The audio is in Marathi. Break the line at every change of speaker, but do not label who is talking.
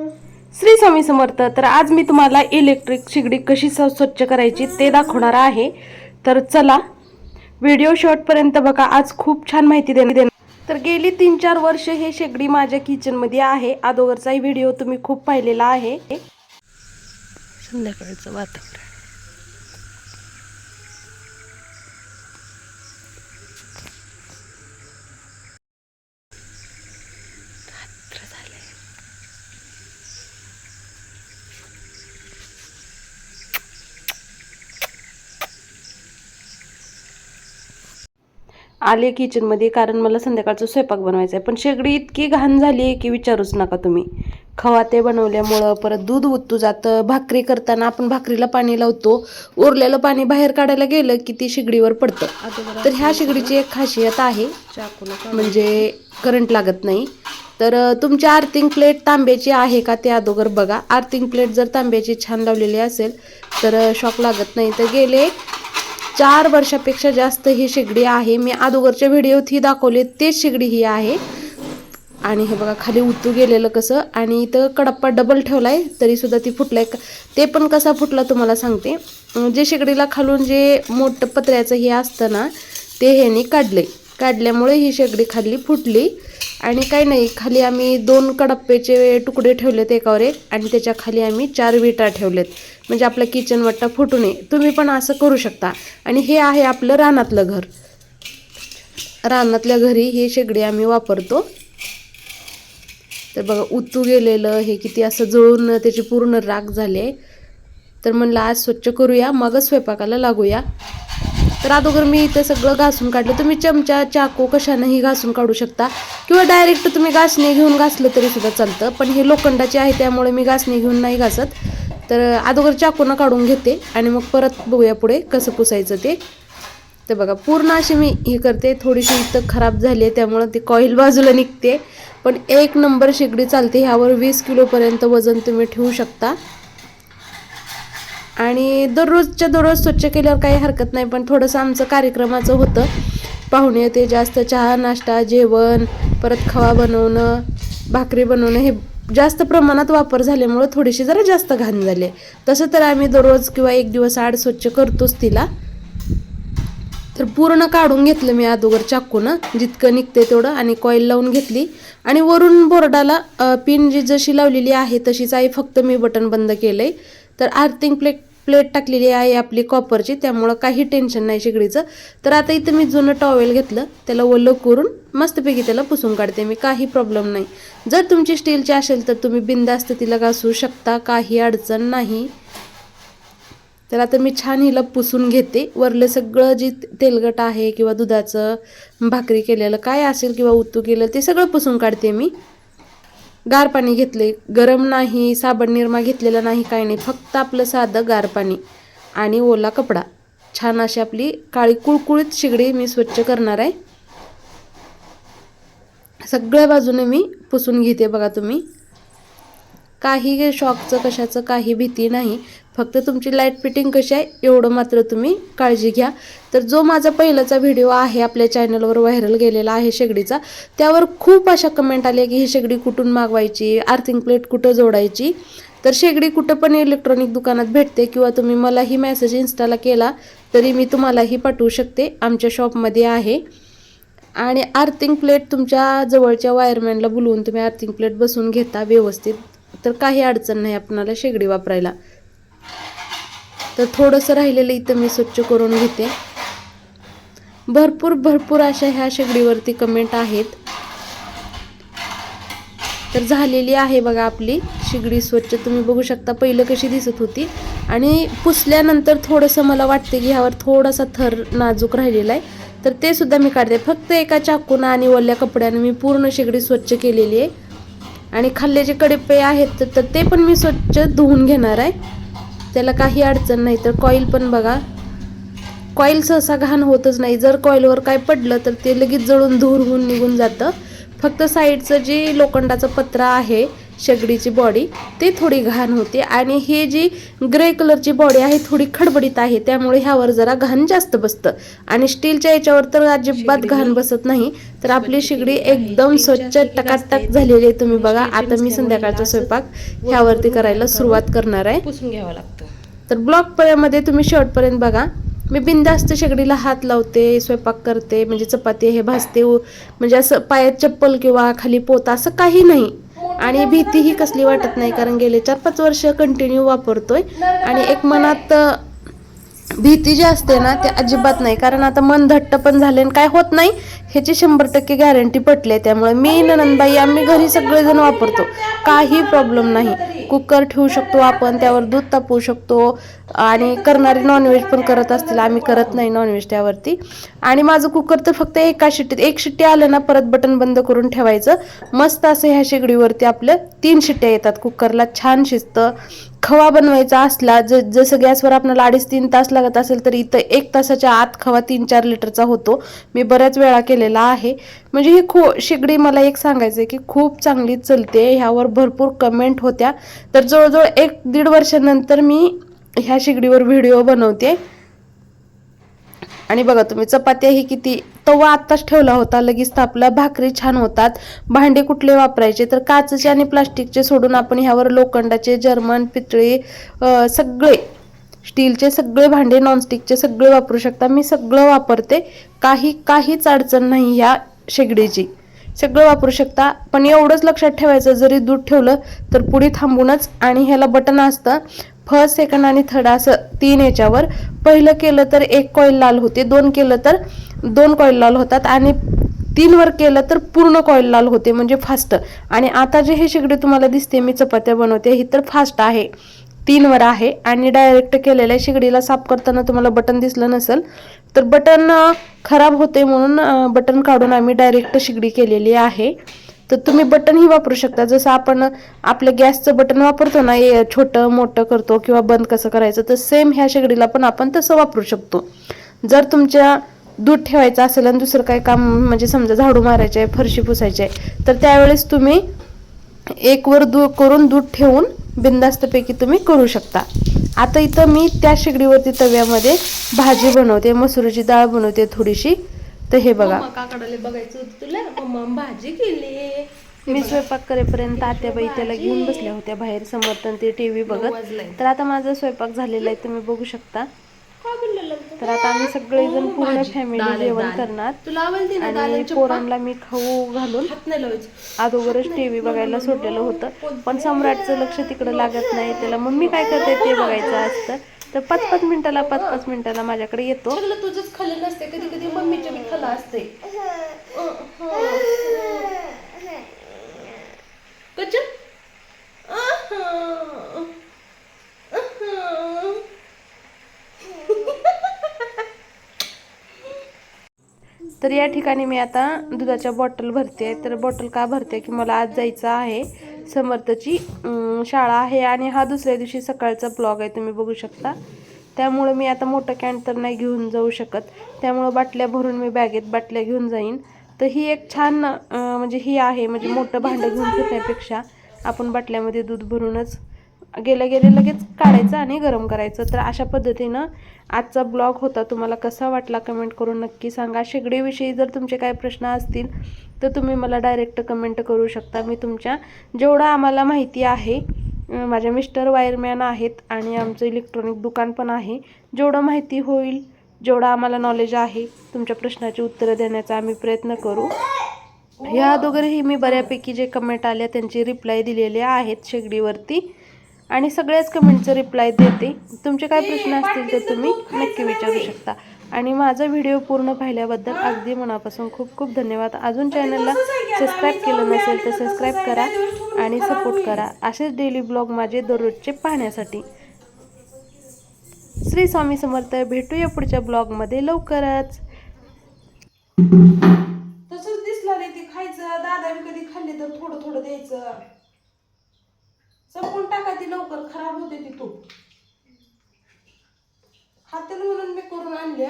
श्री स्वामी समर्थ तर आज मी तुम्हाला इलेक्ट्रिक शिगडी कशी स्वच्छ करायची ते दाखवणार आहे. तर चला व्हिडिओ शॉर्टपर्यंत बघा. आज खूप छान माहिती देणे देणार तर गेली तीन चार वर्ष हे शेगडी माझ्या किचनमध्ये आहे. अगोदरचाही व्हिडिओ तुम्ही खूप पाहिलेला आहे. संध्याकाळचं वातावरण. आले किचनमध्ये कारण मला संध्याकाळचं स्वयंपाक बनवायचा आहे. पण शेगडी इतकी घाण झाली आहे की विचारूच नका तुम्ही. खवा ते बनवल्यामुळं परत दूध ओतू जातं. भाकरी करताना आपण भाकरीला पाणी लावतो. उरलेलं पाणी बाहेर काढायला गेलं की ती शेगडीवर पडतं. तर ह्या शेगडीची एक खासियत आहे. म्हणजे करंट लागत नाही. तर तुमची आर्थिंग प्लेट तांब्याची आहे का ते अगोदर बघा. आर्थिंग प्लेट जर तांब्याची छान लावलेली असेल तर शॉक लागत नाही. तर गेले चार वर्षापेक्षा जास्त ही शेगडी आहे. मी अगोदरच्या व्हिडिओत ही दाखवली तेच शेगडी ही आहे. आणि हे बघा खाली उतू गेलेलं कसं. आणि इथं कडप्पा डबल ठेवला तरी सुद्धा ती फुटलाय. ते पण कसा फुटला तुम्हाला सांगते. जे शेगडीला खालून जे मोठं पत्र्याचं हे असतं ना ते ह्यानी आहे काढल्यामुळे ही शेगडी खाली फुटली. आणि काही नाही खाली आम्ही दोन कडप्पेचे तुकडे ठेवलेत एकावर एक आणि त्याच्याखाली आम्ही चार विटा ठेवलेत. म्हणजे आपला किचन वट्टा फुटू नये तुम्ही पण असं करू शकता. आणि हे आहे आपलं रानातलं घर. रानातल्या घरी ही शेगडी आम्ही वापरतो. तर बघा उतू गेलेलं हे किती असं जळून त्याची पूर्ण राग आहे. तर म्हणलं आज स्वच्छ करूया मगच स्वयंपाकाला लागूया. तर अगोदर मी इथं सगळं घासून काढलं. तुम्ही चमचा चाकू कशानंही घासून काढू शकता. किंवा डायरेक्ट तुम्ही घासणी घेऊन घासलं तरी सुद्धा चालतं. पण हे लोखंडाचे आहे त्यामुळे मी घासणी घेऊन नाही घासत. तर अगोदर चाकूनं काढून घेते आणि मग परत बघूया पुढे कसं पुसायचं ते. तर बघा पूर्ण अशी मी हे करते. थोडीशी इथं खराब झाली आहे त्यामुळं ती कॉईल बाजूला निघते. पण एक नंबर शेगडी चालते. ह्यावर वीस किलोपर्यंत वजन तुम्ही ठेवू शकता. आणि दररोजच्या दररोज स्वच्छ केल्यावर काही हरकत नाही पण थोडंसं आमचं कार्यक्रमाचं होतं. पाहुणे ते जास्त चहा नाश्ता जेवण परत खवा बनवणं भाकरी बनवणं हे जास्त प्रमाणात वापर झाल्यामुळं थोडीशी जरा जास्त घाण झाली तसं तर आम्ही दररोज किंवा एक दिवस आड स्वच्छ करतोच तिला. तर पूर्ण काढून घेतलं मी अगोदर चाकूनं जितकं निघते तेवढं आणि कॉईल लावून घेतली. आणि वरून बोर्डाला पिन जी जशी लावलेली आहे तशीच आहे फक्त मी बटन बंद केलं आहे तर आर्थिंग प्लेट प्लेट टाकलेली आहे आपली कॉपरची त्यामुळं काही टेन्शन नाही शेगडीचं. तर आता इथं मी जुनं टॉवेल घेतलं त्याला ओलं करून मस्तपैकी त्याला पुसून काढते मी काही प्रॉब्लेम नाही. जर तुमची स्टीलची असेल तर तुम्ही बिंदास्त तिला घासू शकता काही अडचण नाही. तर आता मी छान हिला पुसून घेते. वरलं सगळं जी तेलगट आहे किंवा दुधाचं भाकरी केलेलं काय असेल किंवा उतू केलं ते सगळं पुसून काढते मी. गार पाणी घेतले. गरम नाही साबण निरमा घेतलेला नाही काही नाही. फक्त आपलं साधं गार पाणी आणि ओला कपडा. छान अशी आपली काळी कुळकुळीत शिगडी मी स्वच्छ करणार आहे. सगळ्या बाजूने मी पुसून घेते बघा तुम्ही. काही शॉकचं कशाचं काही भीती नाही. फक्त तुमची लाइट फिटिंग कशी आहे एवढं मात्र तुम्ही काळजी घ्या. तर जो माझा पहिलाचा व्हिडिओ आहे आपल्या चॅनलवर व्हायरल गेलेला आहे शेगडीचा त्यावर खूप अशा कमेंट आल्या की ही शेगडी कुठून मागवायची आर्थिंग प्लेट कुठं जोडायची. तर शेगडी कुठं पण इलेक्ट्रॉनिक दुकानात भेटते किंवा तुम्ही मलाही मेसेज इन्स्टाला केला तरी मी तुम्हालाही पाठवू शकते. आमच्या शॉपमध्ये आहे. आणि आर्थिंग प्लेट तुमच्या जवळच्या वायरमॅनला बोलवून तुम्ही आर्थिंग प्लेट बसून घेता व्यवस्थित. तर काही अडचण नाही आपणाला शेगडी वापरायला. तर थोडंसं राहिलेलं इथं मी स्वच्छ करून घेते. भरपूर भरपूर अशा ह्या शेगडीवरती कमेंट आहेत. तर झालेली आहे बघा आपली शेगडी स्वच्छ. तुम्ही बघू शकता पहिलं कशी दिसत होती. आणि पुसल्यानंतर थोडंसं मला वाटते की ह्यावर थोडासा थर नाजूक राहिलेला आहे. तर ते सुद्धा मी काढते. फक्त एका चाकूनं आणि ओल्या कपड्याने मी पूर्ण शेगडी स्वच्छ केलेली आहे. आणि खाल्ल्याचे कडेपे आहेत तर- तर ते पण मी स्वच्छ धुवून घेणार आहे. त्याला काही अडचण नाही तर कॉईल पण बघा. कॉईल सहसा घाण होतच नाही. जर कॉईलवर काय पडलं तर ते लगेच जळून धूर होऊन निघून जातं. फक्त साईडचं जे लोखंडाचं पत्र आहे शेगडीची बॉडी ती थोडी घाण होते. आणि ही जी ग्रे कलरची बॉडी आहे थोडी खडबडीत आहे. त्यामुळे ह्यावर जरा घाण जास्त बसतं. आणि स्टीलच्या याच्यावर तर अजिबात घाण बसत नाही. तर आपली शेगडी एकदम स्वच्छ टकाटक झालेली आहे तुम्ही बघा. आता मी संध्याकाळचा स्वयंपाक ह्यावरती करायला सुरुवात करणार आहे.
पुसून घ्यावं लागतं.
तर ब्लॉगमध्ये तुम्ही शेवटपर्यंत बघा. मी बिंदास्त शेगडीला हात लावते स्वयंपाक करते म्हणजे चपाती हे भाजते म्हणजे असं पायात चप्पल किंवा खाली पोता असं काही नाही. आणि भीतीही कसली वाटत नाही कारण गेले चार पाच वर्ष कंटिन्यू वापरतोय. आणि एक मनात भीती जी असते ना ते अजिबात नाही. कारण आता मन धट्ट पण झाले आणि काय होत नाही ह्याची शंभर टक्के गॅरंटी पटली आहे त्यामुळे. मी ननंदबाई आम्ही घरी सगळेजण वापरतो. काही प्रॉब्लेम नाही. कुकर ठेवू शकतो आपण त्यावर दूध तापवू शकतो. आणि करणारे नॉनव्हेज पण करत असतील. आम्ही करत नाही नॉनव्हेज त्यावरती. आणि माझं कुकर तर फक्त एका शिट्टीत एक शिट्टी आलं ना परत बटन बंद करून ठेवायचं. मस्त असं ह्या शेगडीवरती आपलं तीन शिट्ट्या येतात. कुकरला छान शिजतं. खवा बनवायचा असला ज जसं गॅसवर आपल्याला अडीच तीन तास लागत असेल तर इथं एक तासाच्या आत खवा तीन चार लिटरचा होतो. मी बऱ्याच वेळा केलेला आहे. म्हणजे ही खू शेगडी मला एक सांगायचं आहे की खूप चांगली चलते ह्यावर भरपूर कमेंट होत्या. तर जवळजवळ एक दीड वर्षानंतर मी ह्या शेगडीवर व्हिडिओ बनवते. आणि बघा तुम्ही चपात्या ही किती तवा आत्ताच ठेवला होता. लगेच तापला भाकरी छान होतात. भांडे कुठले वापरायचे? तर काचेचे आणि प्लास्टिकचे सोडून आपण ह्यावर लोखंडाचे जर्मन पितळी सगळे स्टीलचे सगळे भांडे नॉनस्टिकचे सगळे वापरू शकता. मी सगळं वापरते. काही काहीच अडचण नाही ह्या शेगडीची. सगळं वापरू शकता. पण एवढंच लक्षात ठेवायचं जरी दूध ठेवलं तर पुढे थांबूनच आणि ह्याला बटन असतं. फर्स्ट सेकंड आणि थर्ड असं तीन याच्यावर. पहिलं केलं तर एक कॉईल लाल होते दोन केलं तर दोन कॉईल लाल होतात आणि तीन वर केलं तर पूर्ण कॉईल लाल होते म्हणजे फास्ट आणि आता जे हे शेगडी तुम्हाला दिसते मी चपात्या बनवते ही तर फास्ट आहे. तीन वर आहे आणि डायरेक्ट केलेल्या शेगडीला साफ करताना तुम्हाला बटन दिसलं नसेल तर बटन खराब होते म्हणून बटन काढून आम्ही डायरेक्ट शेगडी केलेली आहे. तर तुम्ही बटनही वापरू शकता. जसं आपण आपलं गॅसचं बटन वापरतो ना छोटं मोठं करतो किंवा बंद कसं करायचं तर सेम ह्या शेगडीला पण आपण तसं वापरू शकतो. जर तुमच्या दूध ठेवायचं असेल आणि दुसरं काही काम म्हणजे समजा झाडू मारायचे आहे फरशी पुसायची आहे तर त्यावेळेस तुम्ही एक वर करून दूध ठेवून बिंदास्तपैकी तुम्ही करू शकता. आता इथं मी त्या शेगडीवरती तव्यामध्ये भाजी बनवते मसुरीची डाळ बनवते थोडीशी. तर हे बघा.
काकडाले बघायचं होतं तुला. मम्मा भाजी केली.
मी स्वयंपाक करेपर्यंत आत्याबाई त्याला घेऊन बसल्या होत्या बाहेर समर्थन ते टीव्ही बघत.
वाजलाय.
तर आता माझा स्वयंपाक झालेला आहे तुम्ही बघू शकता. तर आता आम्ही सगळेजण पूर्ण
भाजी,
फॅमिली जेवण. करणार. आणि पोरांना मी खाऊ घालून अगोदरच टीव्ही बघायला सोडलेलं होतं. पण सम्राटचं लक्ष तिकडं लागत नाही. त्याला मम्मी काय करते ते बघायचं असतं. तर पाच पाच मिनिटाला पाच पाच मिनिटाला माझ्याकडे येतो.
तुझंच खाल्लं नसते कधी कधी मम्मीच्या बी खाल्लं असते.
तर या ठिकाणी मी आता दुधाच्या बॉटल भरते तर बॉटल का भरते की मला आज जायचं आहे? समर्थची शाळा आहे आणि हा दुसऱ्या दिवशी सकाळचा ब्लॉग आहे तुम्ही बघू शकता. त्यामुळं मी आता मोठं कॅन तर नाही घेऊन जाऊ शकत. त्यामुळं बाटल्या भरून मी बॅगेत बाटल्या घेऊन जाईन. तर ही एक छान म्हणजे ही आहे म्हणजे मोठं भांडं घेऊन फिरण्यापेक्षा आपण बाटल्यामध्ये दूध भरूनच गेल्या गेले लगेच काढायचं आणि गरम करायचं. तर अशा पद्धतीनं आजचा ब्लॉग होता. तुम्हाला कसा वाटला कमेंट करून नक्की सांगा. शेगडीविषयी जर तुमचे काय प्रश्न असतील तर तुम्ही मला डायरेक्ट कमेंट करू शकता. मी तुमच्या जेवढं आम्हाला माहिती आहे माझ्या मिस्टर वायरमॅन आहेत आणि आमचं इलेक्ट्रॉनिक दुकान पण आहे. जेवढं माहिती होईल जेवढं आम्हाला नॉलेज आहे तुमच्या प्रश्नाची उत्तरं देण्याचा आम्ही प्रयत्न करू. ह्या अगोदरही मी बऱ्यापैकी जे कमेंट आल्या त्यांचे रिप्लाय दिलेले आहेत शेगडीवरती. आणि सगळ्याच कमेंटचं रिप्लाय देते. तुमचे काय प्रश्न असतील ते तुम्ही नक्की विचारू शकता. आणि माझा व्हिडिओ पूर्ण पाहिल्याबद्दल अगदी मनापासून खूप खूप धन्यवाद. अजून चॅनलला सबस्क्राईब केलं नसेल तर सबस्क्राईब करा आणि सपोर्ट करा. असेच डेली ब्लॉग माझे दररोजचे पाहण्यासाठी. श्री स्वामी समर्थ भेटूया पुढच्या ब्लॉगमध्ये लवकरच.
तसंच दिसला नाही ते खायचं. दादा कधी खाल्ले तर थोडं थोडं द्यायचं. संपून टाका ती लवकर खराब होते ती तूप. खाते म्हणून मी करून आणले.